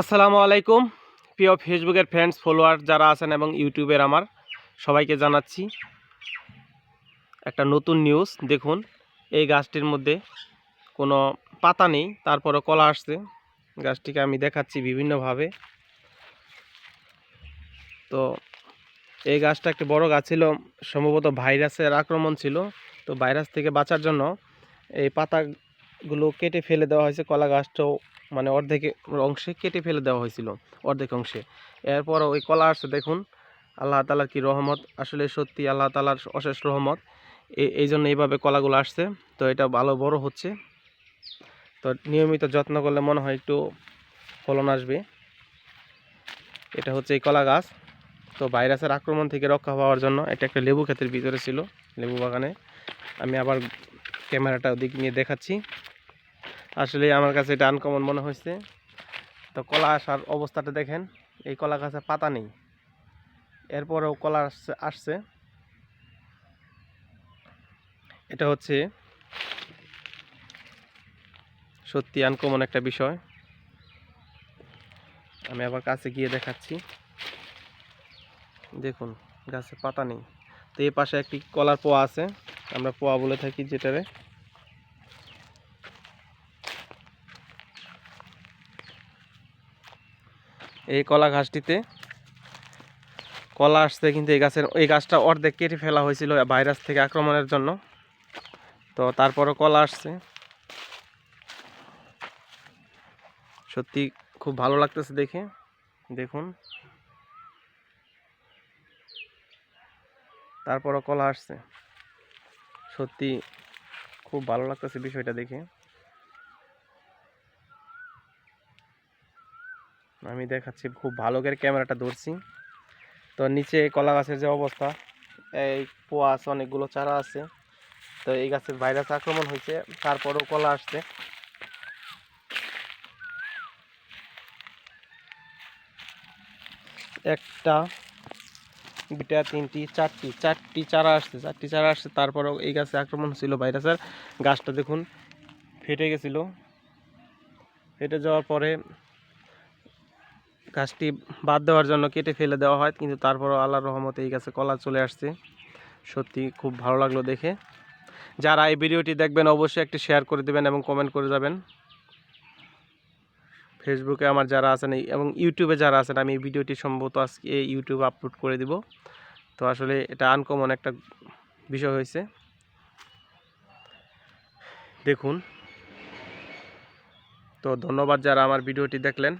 আসসালামু আলাইকুম। প্রিয় ফেসবুকের ফ্রেন্ডস, ফলোয়ার যারা আছেন এবং ইউটিউবের আমার, সবাইকে জানাচ্ছি একটা নতুন নিউজ। দেখুন, এই গাছটির মধ্যে কোনো পাতা নেই তারপরে কলা আসছে। গাছটিকে আমি দেখাচ্ছি বিভিন্নভাবে। তো এই গাছটা একটি বড় গাছ ছিল, সম্ভবত ভাইরাসের আক্রমণ ছিল। তো ভাইরাস থেকে বাঁচার জন্য এই পাতাগুলো কেটে ফেলে দেওয়া হয়েছে, কলা গাছটাও মানে অর্ধেক অংশে কেটে ফেলে দেওয়া হয়েছিল, অর্ধেক অংশে। এরপর ওই কলা আসছে, দেখুন, আল্লাহ তালার কি রহমত, আসলে সত্যি আল্লাহ তালার অশেষ রহমত। এই এই জন্য এইভাবে কলাগুলো আসছে, তো এটা ভালো বড় হচ্ছে। তো নিয়মিত যত্ন করলে মনে হয় একটু ফলন আসবে। এটা হচ্ছে এই কলা গাছ। তো ভাইরাসের আক্রমণ থেকে রক্ষা পাওয়ার জন্য এটা একটা লেবু ক্ষেতের ভিতরে ছিল, লেবু বাগানে। আমি আবার ক্যামেরাটা ওদিক নিয়ে দেখাচ্ছি। আসলে আমার কাছে এটা আনকমন মনে হয়েছে। তো কলা আসার অবস্থাটা দেখেন, এই কলা গাছে পাতা নেই। এরপরেও কলা আসছে আসছে। এটা হচ্ছে সত্যি আনকমন একটা বিষয়। আমি আবার কাছে গিয়ে দেখাচ্ছি। দেখুন, গাছে পাতা নেই। তো এই পাশে একটি কলার পোয়া আছে। আমরা পোয়া বলে থাকি যেটারে। এই কলা গাছটিতে কলা আসছে কিন্তু এই গাছের, এই গাছটা অর্ধেক কেটে ফেলা হয়েছিল ভাইরাস থেকে আক্রমণের জন্য। তো তারপরও কলা আসছে। সত্যি খুব ভালো লাগতেছে দেখে। দেখুন। তারপরও কলা আসছে। সত্যি খুব ভালো লাগতেছে বিষয়টা দেখে। আমি দেখাচ্ছি, খুব ভালো করে ক্যামেরাটা ধরছি। তো নিচে কলা গাছের যে অবস্থা, এই পোয়া আছে অনেকগুলো চারা আছে। তো এই গাছের ভাইরাস আক্রমণ হয়েছে, তারপরেও কলা আসছে। একটা দুটা তিনটি, চারটি চারটি চারা আসছে, চারটি চারা আসছে, তারপরেও এই গাছে আক্রমণ ছিল ভাইরাসের। গাছটা দেখুন, ফেটে গেছিল। ফেটে যাওয়ার পরে গাছটি বাদ দেওয়ার জন্য কেটে ফেলে দেওয়া হয়, কিন্তু তারপরও আল্লাহর রহমতে এই গাছে কলা চলে আসছে। সত্যি খুব ভালো লাগল দেখে। যারা এই ভিডিওটি দেখবেন, অবশ্যই একটি শেয়ার করে দেবেন এবং কমেন্ট করে যাবেন। ফেসবুকে আমার যারা আছেন এবং ইউটিউবে যারা আছেন, আমি ভিডিওটি সম্ভবত আজকে ইউটিউবে আপলোড করে দিব। তো আসলে এটা আনকমন একটা বিষয় হয়েছে। দেখুন। তো ধন্যবাদ যারা আমার ভিডিওটি দেখলেন।